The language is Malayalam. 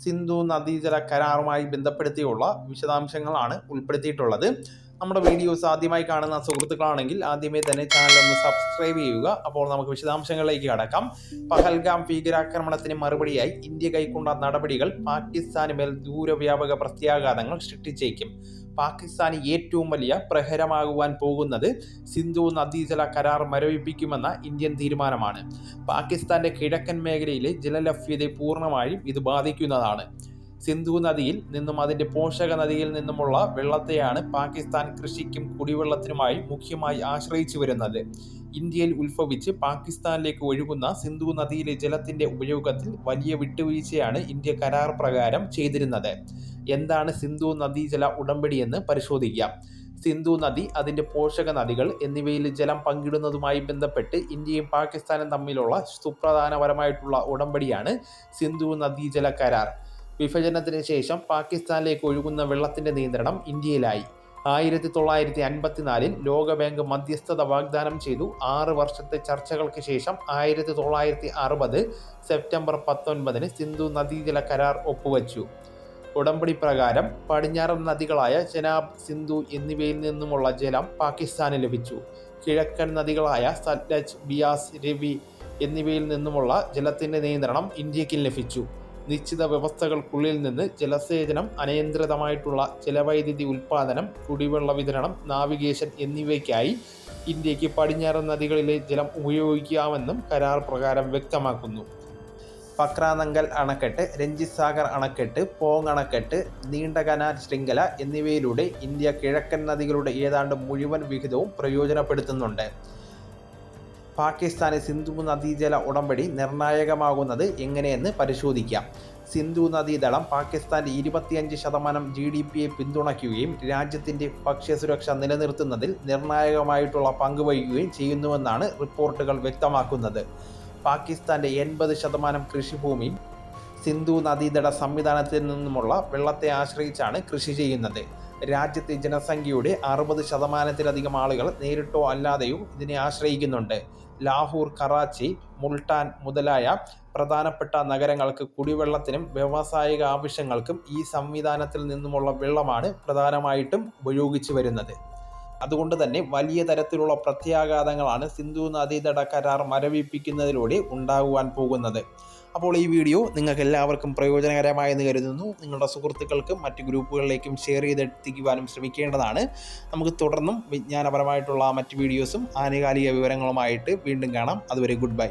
സിന്ധു നദീജല കരാറുമായി ബന്ധപ്പെടുത്തിയുള്ള വിശദാംശങ്ങളാണ് ഉൾപ്പെടുത്തിയിട്ടുള്ളത്. നമ്മുടെ വീഡിയോസ് ആദ്യമായി കാണുന്ന സുഹൃത്തുക്കളാണെങ്കിൽ ആദ്യമേ തന്നെ ചാനൽ ഒന്ന് സബ്സ്ക്രൈബ് ചെയ്യുക. അപ്പോൾ നമുക്ക് വിശദാംശങ്ങളിലേക്ക് കടക്കാം. പഹൽഗാം ഭീകരാക്രമണത്തിന് മറുപടിയായി ഇന്ത്യ കൈക്കൊണ്ട നടപടികൾ പാകിസ്ഥാന് മേൽ ദൂരവ്യാപക പ്രത്യാഘാതങ്ങൾ സൃഷ്ടിച്ചേക്കും. പാകിസ്ഥാന് ഏറ്റവും വലിയ പ്രഹരമാകുവാൻ പോകുന്നത് സിന്ധു നദീജല കരാർ മരവിപ്പിക്കുമെന്ന ഇന്ത്യൻ തീരുമാനമാണ്. പാകിസ്ഥാന്റെ കിഴക്കൻ മേഖലയിലെ ജലലഭ്യതയെ പൂർണമായും ഇത് ബാധിക്കുന്നതാണ് സിന്ധു നദിയിൽ നിന്നും അതിന്റെ പോഷക നദിയിൽ നിന്നുമുള്ള വെള്ളത്തെയാണ് പാകിസ്ഥാൻ കൃഷിക്കും കുടിവെള്ളത്തിനുമായി മുഖ്യമായി ആശ്രയിച്ചു വരുന്നത്. ഇന്ത്യയിൽ ഉത്ഭവിച്ച് പാകിസ്ഥാനിലേക്ക് ഒഴുകുന്ന സിന്ധു നദിയിലെ ജലത്തിന്റെ ഉപയോഗത്തിൽ വലിയ വിട്ടുവീഴ്ചയാണ് ഇന്ത്യ കരാർ പ്രകാരം ചെയ്തിരുന്നത്. എന്താണ് സിന്ധു നദീജല ഉടമ്പടി എന്ന് പരിശോധിക്കാം. സിന്ധു നദി അതിന്റെ പോഷക നദികൾ എന്നിവയിൽ ജലം പങ്കിടുന്നതുമായി ബന്ധപ്പെട്ട് ഇന്ത്യയും പാകിസ്ഥാനും തമ്മിലുള്ള സുപ്രധാനപരമായിട്ടുള്ള ഉടമ്പടിയാണ് സിന്ധു നദീജല കരാർ. വിഭജനത്തിന് ശേഷം പാകിസ്ഥാനിലേക്ക് ഒഴുകുന്ന വെള്ളത്തിന്റെ നിയന്ത്രണം ഇന്ത്യയിലായി. ആയിരത്തി തൊള്ളായിരത്തി അൻപത്തിനാലിൽ ലോകബാങ്ക് മധ്യസ്ഥത വാഗ്ദാനം ചെയ്തു. ആറ് വർഷത്തെ ചർച്ചകൾക്ക് ശേഷം ആയിരത്തി തൊള്ളായിരത്തി അറുപത് സെപ്റ്റംബർ പത്തൊൻപതിന് സിന്ധു നദീജല കരാർ ഒപ്പുവച്ചു. ഉടമ്പടി പ്രകാരം പടിഞ്ഞാറൻ നദികളായ ചെനാബ് സിന്ധു എന്നിവയിൽ നിന്നുമുള്ള ജലം പാകിസ്ഥാന് ലഭിച്ചു. കിഴക്കൻ നദികളായ സത്ലജ് ബിയാസ് രവി എന്നിവയിൽ നിന്നുമുള്ള ജലത്തിന്റെ നിയന്ത്രണം ഇന്ത്യയ്ക്ക് ലഭിച്ചു. നിശ്ചിത വ്യവസ്ഥകൾക്കുള്ളിൽ നിന്ന് ജലസേചനം അനിയന്ത്രിതമായിട്ടുള്ള ജലവൈദ്യുതി ഉൽപ്പാദനം കുടിവെള്ള വിതരണം നാവിഗേഷൻ എന്നിവയ്ക്കായി ഇന്ത്യയ്ക്ക് പടിഞ്ഞാറൻ നദികളിലെ ജലം ഉപയോഗിക്കാമെന്നും കരാർ പ്രകാരം വ്യക്തമാക്കുന്നു. പക്രാനങ്കൽ അണക്കെട്ട് രഞ്ജിത് സാഗർ അണക്കെട്ട് പോങ് അണക്കെട്ട് നീണ്ടകനാൽ ശൃംഖല എന്നിവയിലൂടെ ഇന്ത്യ കിഴക്കൻ നദികളുടെ ഏതാണ്ട് മുഴുവൻ വിഹിതവും പ്രയോജനപ്പെടുത്തുന്നുണ്ട്. പാകിസ്ഥാനെ സിന്ധു നദീജല ഉടമ്പടി നിർണായകമാകുന്നത് എങ്ങനെയെന്ന് പരിശോധിക്കാം. സിന്ധു നദീതളം പാകിസ്ഥാന്റെ ഇരുപത്തിയഞ്ച് ശതമാനം ജി ഡി പിയെ പിന്തുണയ്ക്കുകയും രാജ്യത്തിന്റെ ഭക്ഷ്യസുരക്ഷ നിലനിർത്തുന്നതിൽ നിർണായകമായിട്ടുള്ള പങ്ക് വഹിക്കുകയും ചെയ്യുന്നുവെന്നാണ് റിപ്പോർട്ടുകൾ വ്യക്തമാക്കുന്നത്. പാകിസ്ഥാന്റെ എൺപത് ശതമാനം കൃഷിഭൂമി സിന്ധു നദീതട സംവിധാനത്തിൽ നിന്നുമുള്ള വെള്ളത്തെ ആശ്രയിച്ചാണ് കൃഷി ചെയ്യുന്നത്. രാജ്യത്തെ ജനസംഖ്യയുടെ അറുപത് ശതമാനത്തിലധികം ആളുകൾ നേരിട്ടോ അല്ലാതെയോ ഇതിനെ ആശ്രയിക്കുന്നുണ്ട്. ലാഹോർ കറാച്ചി മുൾട്ടാൻ മുതലായ പ്രധാനപ്പെട്ട നഗരങ്ങൾക്ക് കുടിവെള്ളത്തിനും വ്യാവസായിക ആവശ്യങ്ങൾക്കും ഈ സംവിധാനത്തിൽ നിന്നുമുള്ള വെള്ളമാണ് പ്രധാനമായിട്ടും ഉപയോഗിച്ചു വരുന്നത്. അതുകൊണ്ട് തന്നെ വലിയ തരത്തിലുള്ള പ്രത്യാഘാതങ്ങളാണ് സിന്ധു നദീതട കരാർ മരവിപ്പിക്കുന്നതിലൂടെ ഉണ്ടാകുവാൻ പോകുന്നത്. അപ്പോൾ ഈ വീഡിയോ നിങ്ങൾക്ക് എല്ലാവർക്കും പ്രയോജനകരമായെന്ന് കരുതുന്നു. നിങ്ങളുടെ സുഹൃത്തുക്കൾക്കും മറ്റ് ഗ്രൂപ്പുകളിലേക്കും ഷെയർ ചെയ്തെത്തിക്കുവാനും ശ്രമിക്കേണ്ടതാണ്. നമുക്ക് തുടർന്നും വിജ്ഞാനപരമായിട്ടുള്ള മറ്റ് വീഡിയോസും ആനുകാലിക വിവരങ്ങളുമായിട്ട് വീണ്ടും കാണാം. അതുവരെ ഗുഡ് ബൈ